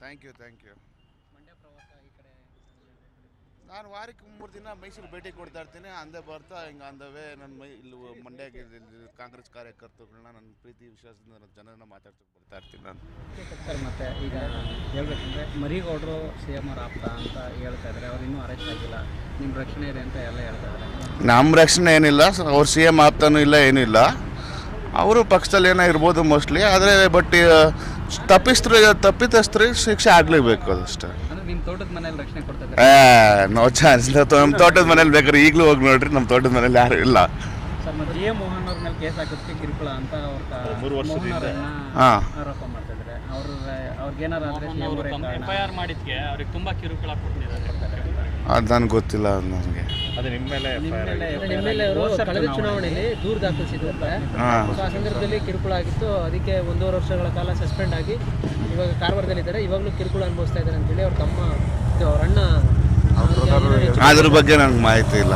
Thank you thank you Mandya ಪ್ರವಾಸ ಈ ಕಡೆ ನಾನು ವಾರಕ್ಕೆ ಮೂರು ದಿನ ಮೈಸೂರು ಭೇಟಿ ಕೊಡ್ತಾ ಇರ್ತೀನಿ ಅಂದೇ ಬರ್ತಾ ಹಿಂಗೆ ಅಂದವೇ ನನ್ನ ಮೈ ಇಲ್ಲಿ ಇಲ್ಲಿ ಕಾಂಗ್ರೆಸ್ ಕಾರ್ಯಕರ್ತರುಗಳನ್ನ ನನ್ನ ಪ್ರೀತಿ ವಿಶ್ವಾಸದಿಂದ ನನ್ನ ಜನರನ್ನ ಮಾತಾಡ್ಸೋಕೆ ಬರ್ತಾ ಇರ್ತೀನಿ ನಾನು. ಸರ್ ಮತ್ತೆ ಈಗ ಹೇಳ್ಬೇಕಂದ್ರೆ ಮರಿಗೌಡರು ಸಿ ಎಂ ಆರ್ ಆಪ್ತ ಅಂತ ಹೇಳ್ತಾ ಇದ್ದಾರೆ ಅವ್ರು ಇನ್ನೂ ಅರೆಸ್ಟ್ ಆಗಿಲ್ಲ. ನಿಮ್ಮ ರಕ್ಷಣೆ ಇದೆ ಅಂತ ಎಲ್ಲ ಹೇಳ್ತಾ ಇದ್ದಾರೆ. ನಮ್ಮ ರಕ್ಷಣೆ ಏನಿಲ್ಲ ಅವ್ರು ಸಿ ಎಂ ಆಪ್ತನೂ ಇಲ್ಲ ಏನೂ ಇಲ್ಲ. ಅವರು ಪಕ್ಷದಲ್ಲಿ ಏನೋ ಇರ್ಬೋದು ಮೋಸ್ಟ್ಲಿ ಆದರೆ ಬಟ್ ತಪ್ಪಿಸ್ತ್ರಿಗೆ ತಪ್ಪಿತಸ್ತ್ರಿ ಶಿಕ್ಷೆ ಆಗ್ಲೇಬೇಕು ಅದಷ್ಟೇ. ಅಂದ್ರೆ ನಿಮ್ಮ ತೋಟದ ಮನೇಲಿ ರಕ್ಷಣೆ ನೋ ಚಾನ್ಸ್. ನಮ್ಮ ತೋಟದ ಮನೇಲಿ ಬೇಕಾದ್ರೆ ಈಗಲೂ ಹೋಗಿ ನೋಡ್ರಿ ನಮ್ಮ ತೋಟದ ಮನೇಲಿ ಯಾರು ಇಲ್ಲ. ಸರ್ ಮತ್ತೆ ಜಿ ಎಂ ಮೋಹನ್ ಅವ್ರ ಮೇಲೆ ಕೇಸ್ ಹಾಕೋದಕ್ಕೆ ಕಿರುಕುಳ ಅಂತ ಅವ್ರ ಮೂರು ವರ್ಷದಿಂದ. ಮೋಹನ್ ಅವ್ರನ್ನ ಹಾಂ. ಆರೋಪ ಮಾಡ್ತಾ ಇದ್ದಾರೆ. ಅವ್ರ ಅವ್ರಿಗೇನಾರ ಆದ್ರೆ C M F I R ಮಾಡಿದ್ಕೆ ಅವ್ರಿಗೆ ತುಂಬಾ ಕಿರುಕುಳ ಕೊಡ್ತಿದ್ದಾರೆ ಅದು ನನಗೆ ಗೊತ್ತಿಲ್ಲ ನನಗೆ. ಅದು ನಿಮ್ಮ ಮೇಲೆ ನಿಮ್ಮ ಮೇಲೆ ಅವರು ಕಳೆದ ಚುನಾವಣೆಯಲ್ಲಿ ದೂರು ಸೊ ಆ ಸಂದರ್ಭದಲ್ಲಿ ಕಿರುಕುಳ ಆಗಿತ್ತು. ಅದಕ್ಕೆ ಒಂದೂವರೆ ವರ್ಷಗಳ ಕಾಲ ಸಸ್ಪೆಂಡ್ ಆಗಿ ಇವಾಗ ಕಾರವಾರದಲ್ಲಿದ್ದಾರೆ ಇವಾಗಲೂ ಕಿರುಕುಳ ಅನುಭವಿಸ್ತಾ ಇದ್ದಾರೆ ಅಂತೇಳಿ ಅವ್ರ ತಮ್ಮ ಅವ್ರ ಅಣ್ಣ ಅದ್ರ ಬಗ್ಗೆ ನನಗೆ ಮಾಹಿತಿ ಇಲ್ಲ.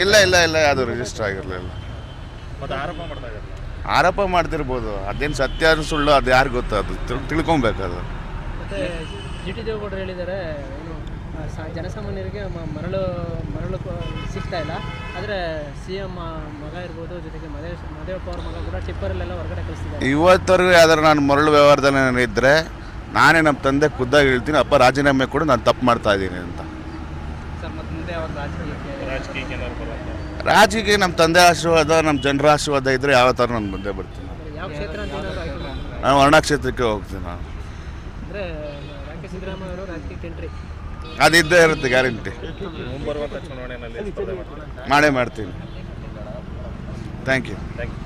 ಇಲ್ಲ ಇಲ್ಲ ಇಲ್ಲ ಅದು ರಿಜಿಸ್ಟರ್ ಆಗಿರಲಿಲ್ಲ. ಮತ್ತೆ ಆರೋಪ ಮಾಡ್ತಾ ಇದ್ದಾರೆ ಆರೋಪ ಮಾಡ್ತಿರ್ಬೋದು. ಅದೇನು ಸತ್ಯ ಸುಳ್ಳು ಅದು ಯಾರು ಗೊತ್ತು? ಅದು ತಿಳ್- ತಿಳ್ಕೊಬೇಕು ಅದು. ಮತ್ತೆ ಜಿ ಟಿ ದೇವೇಗೌಡರು ಹೇಳಿದ್ದಾರೆ ಏನು ಜನಸಾಮಾನ್ಯರಿಗೆ ಮರಳು ಮರಳು ಸಿಗ್ತಾ ಇಲ್ಲ. ಆದರೆ ಸಿ ಎಂ ಮಗ ಇರ್ಬೋದು ಜೊತೆಗೆ ಮದೇಶ್ ಮದೇವಪ್ಪ ಅವ್ರ ಮಗ ಕೂಡ ಟಿಪ್ಪರಲ್ಲೆಲ್ಲ ಹೊರಗಡೆ ಕಳಿಸ್ತಿದ್ದಾರೆ. ಇವತ್ತವರೆಗೂ ಯಾವ್ದಾರು ನಾನು ಮರಳು ವ್ಯವಹಾರದಲ್ಲಿ ನಾನು ಇದ್ದರೆ ನಾನೇ ನಮ್ಮ ತಂದೆ ಖುದ್ದಾಗಿ ಹೇಳ್ತೀನಿ ಅಪ್ಪ ರಾಜೀನಾಮೆ ಕೂಡ ನಾನು ತಪ್ಪು ಮಾಡ್ತಾ ಇದ್ದೀನಿ ಅಂತ. ಸರ್ ಮತ್ತೆ ಮುಂದೆ ಯಾವಾಗ ರಾಜಕೀಯಕ್ಕೆ ನಮ್ಮ ತಂದೆ ಆಶೀರ್ವಾದ ನಮ್ಮ ಜನರ ಆಶೀರ್ವಾದ ಇದ್ದರೆ ಯಾವ ಥರ ನಾನು ಮುಂದೆ ಬರ್ತೀನಿ. ನಾನು ವರ್ಣ ಕ್ಷೇತ್ರಕ್ಕೆ ಹೋಗ್ತೀನಿ ನಾನು. ಅಂದರೆ ರಾಕೆ ಸಿದ್ದರಾಮಯ್ಯ ಅವರು ರಾಜಕೀಯಕ್ಕೆ ಎಂಟ್ರಿ ಅದಿದ್ದೇ ಇರುತ್ತೆ ಗ್ಯಾರಂಟಿ. ಚುನಾವಣೆಯಲ್ಲಿ ಮಾಡೇ ಮಾಡ್ತೀನಿ. Thank you thank you